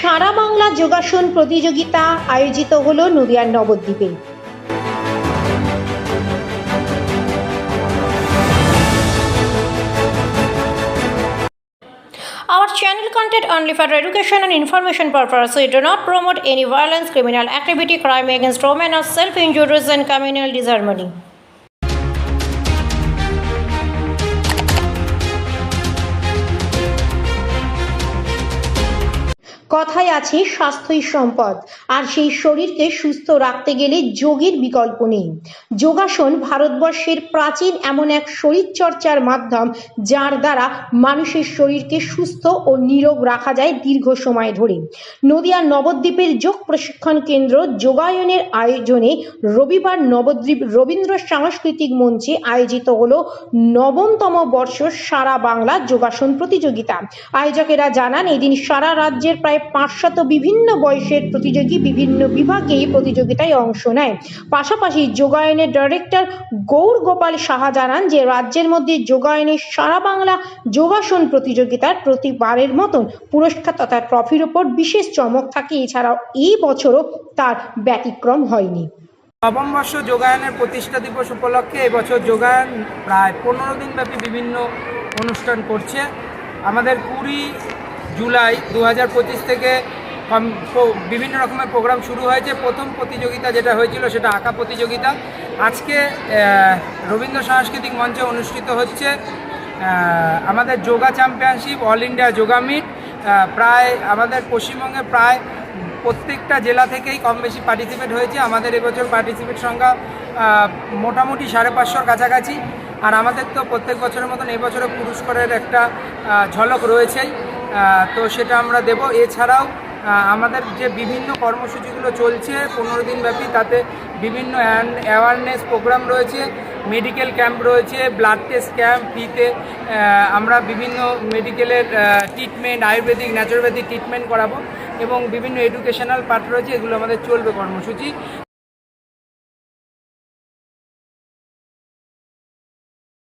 সারা বাংলা যোগাসন প্রতিযোগিতা আয়োজিত হলো নদিয়ার নবদ্বীপে Our channel content only for education and information purpose. We do not promote any violence, criminal activity, crime against women, or self-injuries and communal disharmony. কথায় আছে স্বাস্থ্যই সম্পদ, আর সেই শরীরকে সুস্থ রাখতে গেলে যোগের বিকল্প নেই। যোগাসন ভারতবর্ষের প্রাচীন এমন এক শরীরচর্চার মাধ্যম যার দ্বারা মানুষের শরীরকে সুস্থ ও নিরোগ রাখা যায় দীর্ঘ সময় ধরে। নদিয়ার নবদ্বীপের যোগ প্রশিক্ষণ কেন্দ্র যোগায়নের আয়োজনে রবিবার নবদ্বীপ রবীন্দ্র সাংস্কৃতিক মঞ্চে আয়োজিত হলো নবমতম বর্ষ সারা বাংলা যোগাসন প্রতিযোগিতা। আয়োজকেরা জানান, এদিন সারা রাজ্যের প্রায় পাঁচশত বিভিন্ন বয়সের প্রতিযোগী বিভিন্ন বিভাগে এই প্রতিযোগিতায় অংশ নেয়। পাশাপাশি যোগায়নের ডাইরেক্টর গৌর গোপাল সাহা জানান যে, রাজ্যের মধ্যে যোগায়নের সারা বাংলা যোগাসন প্রতিযোগিতার প্রতিবারের মতন পুরস্কার তথা ট্রফির ওপর বিশেষ চমক থাকে। এছাড়াও এই বছরও তার ব্যতিক্রম হয়নি। নবম বর্ষ যোগায়নের প্রতিষ্ঠা দিবস উপলক্ষে এবছর যোগায়ন প্রায় পনেরো দিনব্যাপী বিভিন্ন অনুষ্ঠান করছে। আমাদের কুড়ি জুলাই দু হাজার পঁচিশ থেকে বিভিন্ন রকমের প্রোগ্রাম শুরু হয়েছে। প্রথম প্রতিযোগিতা যেটা হয়েছিল সেটা আঁকা প্রতিযোগিতা। আজকে রবীন্দ্র সাংস্কৃতিক মঞ্চে অনুষ্ঠিত হচ্ছে আমাদের yoga championship, all India yoga meet. প্রায় আমাদের পশ্চিমবঙ্গে প্রায় প্রত্যেকটা জেলা থেকেই কম বেশি পার্টিসিপেট হয়েছে। আমাদের এবছর পার্টিসিপেট সংখ্যা মোটামুটি সাড়ে পাঁচশোর কাছাকাছি। আর আমাদের তো প্রত্যেক বছরের মতন এবছরও পুরস্কারের একটা ঝলক রয়েছেই। তো সেটা আমরা দেব। এছাড়াও আমাদের যে বিভিন্ন কর্মসূচিগুলো চলছে, পনেরো দিন ব্যাপী তাতে বিভিন্ন অ্যাওয়ারনেস প্রোগ্রাম রয়েছে মেডিকেল ক্যাম্প রয়েছে ব্লাড টেস্ট ক্যাম্প ফ্রিতে আমরা বিভিন্ন মেডিকেলের ট্রিটমেন্ট আয়ুর্বেদিক ন্যাচুরোপ্যাথিক ট্রিটমেন্ট করাবো এবং বিভিন্ন এডুকেশনাল পার্ট রয়েছে, এগুলো আমাদের চলবে কর্মসূচি।